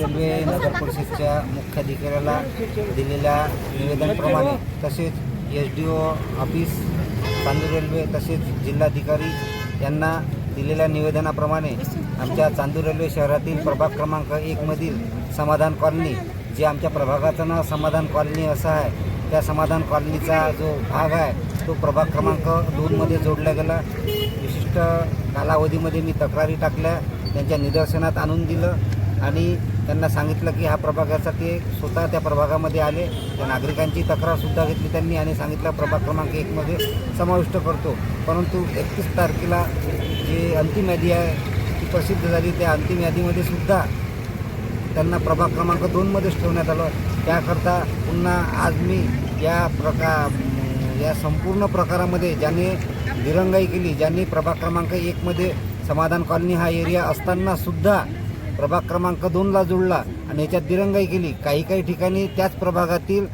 Railway नगर परिषदच्या मुख्याधिकाऱ्याला दिलेल्या निवेदनाप्रमाणे तसेच S D O office Chandur Railway तसेच जिल्हाधिकारी यांना दिलेल्या निवेदनाप्रमाणे आमच्या चांदूर रेल्वे शहरातील प्रभाग क्रमांक एकमधील समाधान कॉलनी जे आमच्या प्रभागाचं नाव समाधान कॉलनी असं आहे त्या समाधान कॉलनीचा जो भाग आहे तो प्रभाग क्रमांक दोनमध्ये जोडला गेला. विशिष्ट कालावधीमध्ये मी तक्रारी टाकल्या त्यांच्या निदर्शनात आणून दिलं. आणि त्यांना सांगितलं की हा प्रभागाचा ते स्वतः त्या प्रभागामध्ये आले. त्या नागरिकांची तक्रारसुद्धा घेतली त्यांनी आणि सांगितलं प्रभाग क्रमांक एकमध्ये समाविष्ट करतो. परंतु एकतीस तारखेला जी अंतिम यादी आहे ती प्रसिद्ध झाली. त्या अंतिम यादीमध्ये सुद्धा त्यांना प्रभाग क्रमांक दोनमध्येच ठेवण्यात आलं. त्याकरता पुन्हा आज मी या प्रका या संपूर्ण प्रकारामध्ये ज्याने दिरंगाई केली ज्यांनी प्रभाग क्रमांक एकमध्ये समाधान कॉलनी हा एरिया असताना सुद्धा प्रभाग क्रमांक दोनला जुळला आणि याच्यात दिरंगाई केली. काही काही ठिकाणी त्याच प्रभागातील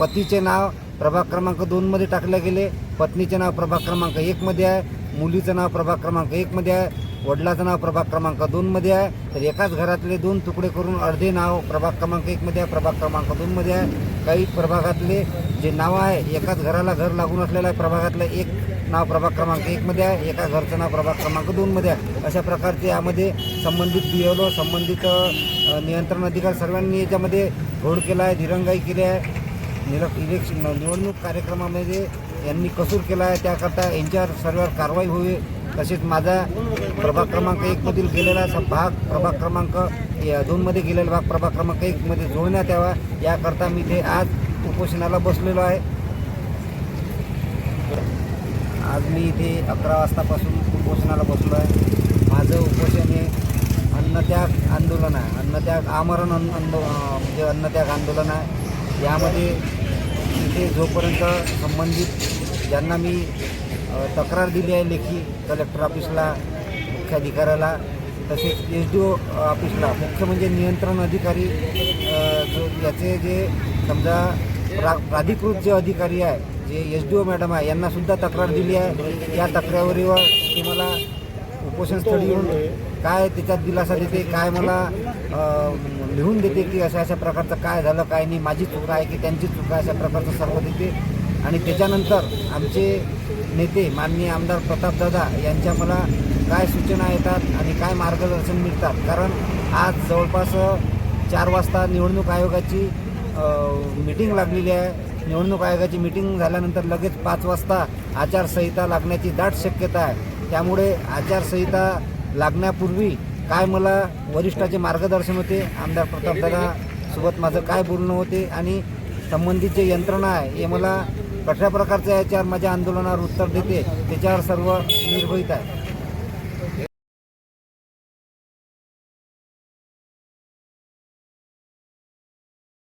पतीचे नाव प्रभाग क्रमांक दोनमध्ये टाकले गेले. पत्नीचे नाव प्रभाग क्रमांक एकमध्ये आहे. मुलीचं नाव प्रभाग क्रमांक एकमध्ये आहे. वडिलाचं नाव प्रभाग क्रमांक दोनमध्ये आहे. तर एकाच घरातले दोन तुकडे करून अर्धे नाव प्रभाग क्रमांक एकमध्ये आहे प्रभाग क्रमांक दोनमध्ये आहे. काही प्रभागातले जे नावं आहे एकाच घराला घर लागून असलेल्या प्रभागातलं एक नाव प्रभाग क्रमांक एकमध्ये आहे एका घरचं नाव प्रभाग क्रमांक दोनमध्ये आहे. अशा प्रकारचे यामध्ये संबंधित बी एल ओ संबंधित नियंत्रण अधिकारी सर्वांनी याच्यामध्ये घोड केला आहे दिरंगाई केली आहे निरक इलेक्शन निवडणूक कार्यक्रमामध्ये यांनी कसूर केला आहे त्याकरता यांच्यावर सर्वांवर कारवाई होईल तसेच माझा प्रभाग क्रमांक एकमधील गेलेला भाग प्रभाग क्रमांक या दोनमध्ये गेलेला भाग प्रभाग क्रमांक एकमध्ये जोडण्यात यावा. याकरता मी ते आज उपोषणाला बसलेलो आहे. आज मी इथे अकरा वाजतापासून उपोषणाला बसलो आहे माझं उपोषण हे अन्नत्याग आंदोलन आहे. अन्नत्याग आमरण अन्न आंदो म्हणजे अन्नत्याग आंदोलन आहे. यामध्ये इथे जोपर्यंत संबंधित ज्यांना मी तक्रार दिली आहे लेखी कलेक्टर ऑफिसला मुख्याधिकाऱ्याला तसेच एस डी ओ ऑफिसला मुख्य म्हणजे नियंत्रण अधिकारी जो याचे जे समजा प्रा प्राधिकृत जे अधिकारी आहे जे एस डी ओ मॅडम आहे यांनासुद्धा तक्रार दिली आहे. या तक्रारीवर ते मला उपोषणस्थळी येऊन काय त्याच्यात दिलासा देते काय मला लिहून देते की अशा अशा प्रकारचं काय झालं काय नाही माझी चूक आहे की त्यांची चूक आहे अशा प्रकारचं सर्व देते. आणि त्याच्यानंतर आमचे नेते माननीय आमदार प्रतापदादा यांच्या मला काय सूचना येतात आणि काय मार्गदर्शन मिळतात. कारण आज जवळपास चार वाजता निवडणूक आयोगाची मीटिंग लागलेली आहे. निवडणूक आयोगाची मीटिंग झाल्यानंतर लगेच पाच वाजता आचारसंहिता लागण्याची दाट शक्यता आहे. त्यामुळे आचारसंहिता लागण्यापूर्वी काय मला वरिष्ठाचे मार्गदर्शन होते आमदार प्रतापदादा सोबत माझं काय बोलणं होते आणि संबंधित जे यंत्रणा आहे हे मला कशा प्रकारच्या याच्यावर माझ्या आंदोलनावर उत्तर देते त्याच्यावर सर्व निर्भीत आहे.